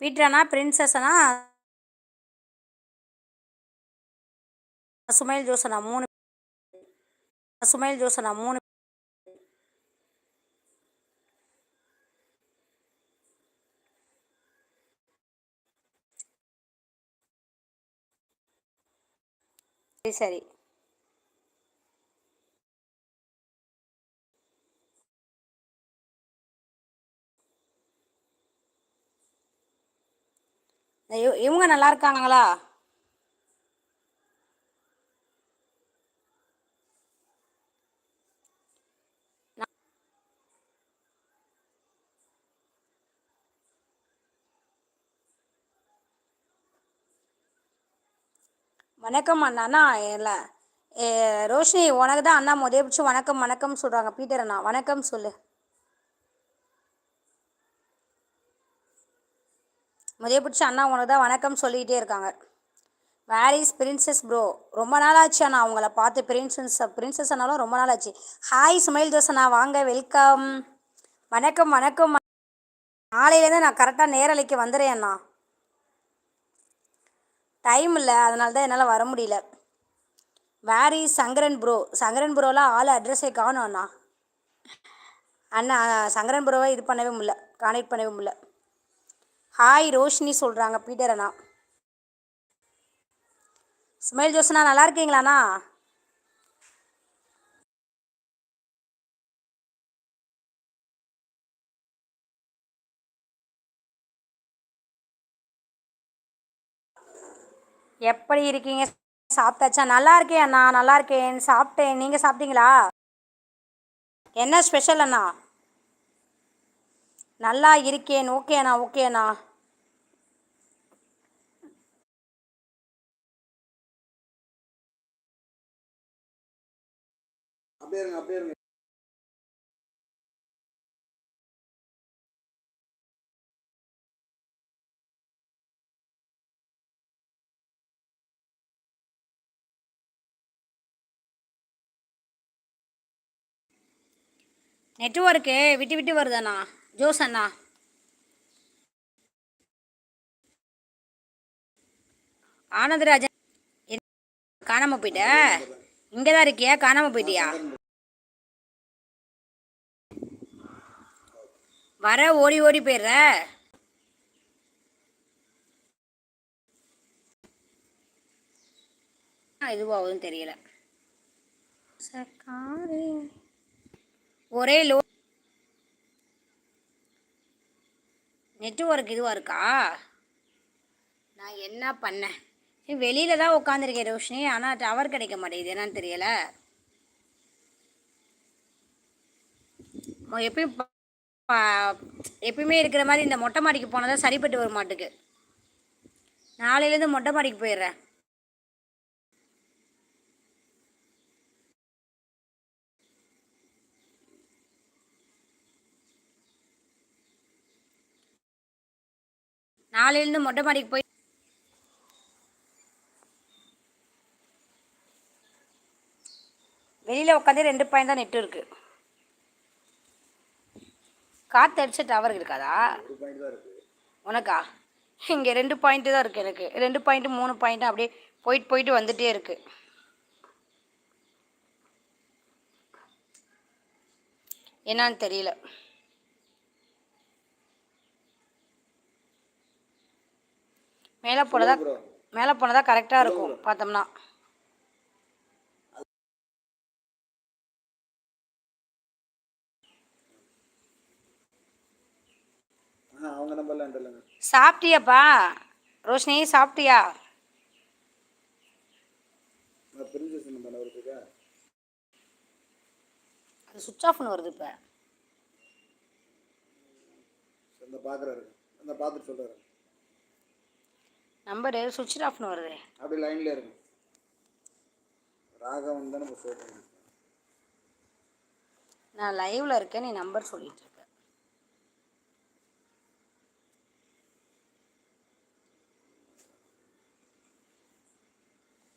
பீட்ரானா பிரின்சஸ்னா சுமைல் ஜோசனா மூணு சுமைல் ஜோசனா மூணு சரி சரி. இவங்க நல்லா இருக்காங்களா வணக்கம் அண்ணா அண்ணா இல்லை. ரோஷினி உனக்கு தான் அண்ணா முதல் பிடிச்சி வணக்கம் வணக்கம் சொல்கிறாங்க பீட்டர் அண்ணா வணக்கம் சொல்லு. முதல் பிடிச்சி அண்ணா உனக்கு தான் வணக்கம் சொல்லிக்கிட்டே இருக்காங்க. வேர் இஸ் பிரின்சஸ் ப்ரோ ரொம்ப நாள் ஆச்சு அண்ணா அவங்கள பார்த்து பிரின்சஸ் பிரின்சஸ் அண்ணாலும் ரொம்ப நாள் ஆச்சு ஹாய் சுமைல் அண்ணா. வாங்க வெல்கம் வணக்கம் வணக்கம். நாளையிலேருந்து நான் கரெக்டாக நேரலைக்கு வந்துடுறேன் அண்ணா. டைம் இல்லை அதனால தான் என்னால் வர முடியல. Where is Sankaran bro Sankaran ப்ரோலாம் ஆள் அட்ரஸே காணும் அண்ணா. அண்ணா சங்கரன் ப்ரோவை இது பண்ணவே முடியல கான்டெக்ட் பண்ணவே முடியல. ஹாய் ரோஷினி சொல்கிறாங்க பீட்டர் அண்ணா. சுமைல் ஜோசனா நல்லா இருக்கீங்களாண்ணா? எப்படி இருக்கீங்க? சாப்பிட்டாச்சா? நல்லா இருக்கேன் அண்ணா நல்லா இருக்கேன். சாப்பிட்டேன். நீங்கள் சாப்பிட்டீங்களா? என்ன ஸ்பெஷல் அண்ணா? நல்லா இருக்கேன். ஓகே அண்ணா ஓகே அண்ணா. அப்படியே இருங்க அப்படியே இருங்க நெட்ஒர்க்கு விட்டு விட்டு வருதாண்ணா ஜோஸ் அண்ணா. ஆனந்தராஜன் காணாமல் போயிட்ட? இங்கே தான் இருக்கியா? காணாமல் போயிட்டியா? வர ஓடி ஓடி போயிடுற. இதுவாகுதுன்னு தெரியல. ஒரே லோ நெட்ஒர்க் இதுவாக இருக்கா? நான் என்ன பண்ணேன்? வெளியில தான் உட்காந்துருக்கேன் ரோஷினி. ஆனால் டவர் கிடைக்க மாட்டேங்குது. என்னன்னு தெரியல. எப்பயும் எப்பயுமே இருக்கிற மாதிரி இந்த மொட்டை மாடிக்கு போனால் சரிப்பட்டு வர மாட்டுக்கு. நாளையிலேருந்து மொட்டை மாடிக்கு போயிடுறேன். நாளையிலேருந்து மொட்டை மாடிக்கு போய் வெளியில் உட்காந்து ரெண்டு பாயிண்ட் தான் நெட்டு இருக்குது காற்று அடிச்ச டவர் இருக்காதா? பாயிண்ட் உனக்கா? இங்கே ரெண்டு பாயிண்ட்டு தான் இருக்குது எனக்கு. ரெண்டு பாயிண்ட்டு மூணு பாயிண்ட்டு அப்படியே போயிட்டு போயிட்டு வந்துட்டே இருக்கு. என்னன்னு தெரியல. மேலே போனதா மேலே போனதா கரெக்டாக இருக்கும் பார்த்தோம்னா. அவங்க நம்பர்லாம் இல்லைங்க சாப்பிட்டியாப்பா? ரோஷினி சாப்பிட்டியா? நான் பிரின்சஸ் நம்பர் வருதுக்கா? அது சுவிட்ச் ஆஃப்னு வருது இப்போ. அந்த பார்க்குறாரு அந்த பார்த்துட்டு சொல்கிறாரு நம்பரு சுவிட்ச் ஆஃப்னு வருது. அப்படி லைன்லேயே இருக்கும் ராகவன் தானே இப்போ சொல்கிறேன் நான் லைவில் இருக்கேன் நீ நம்பர் சொல்லிட்டு இருக்க.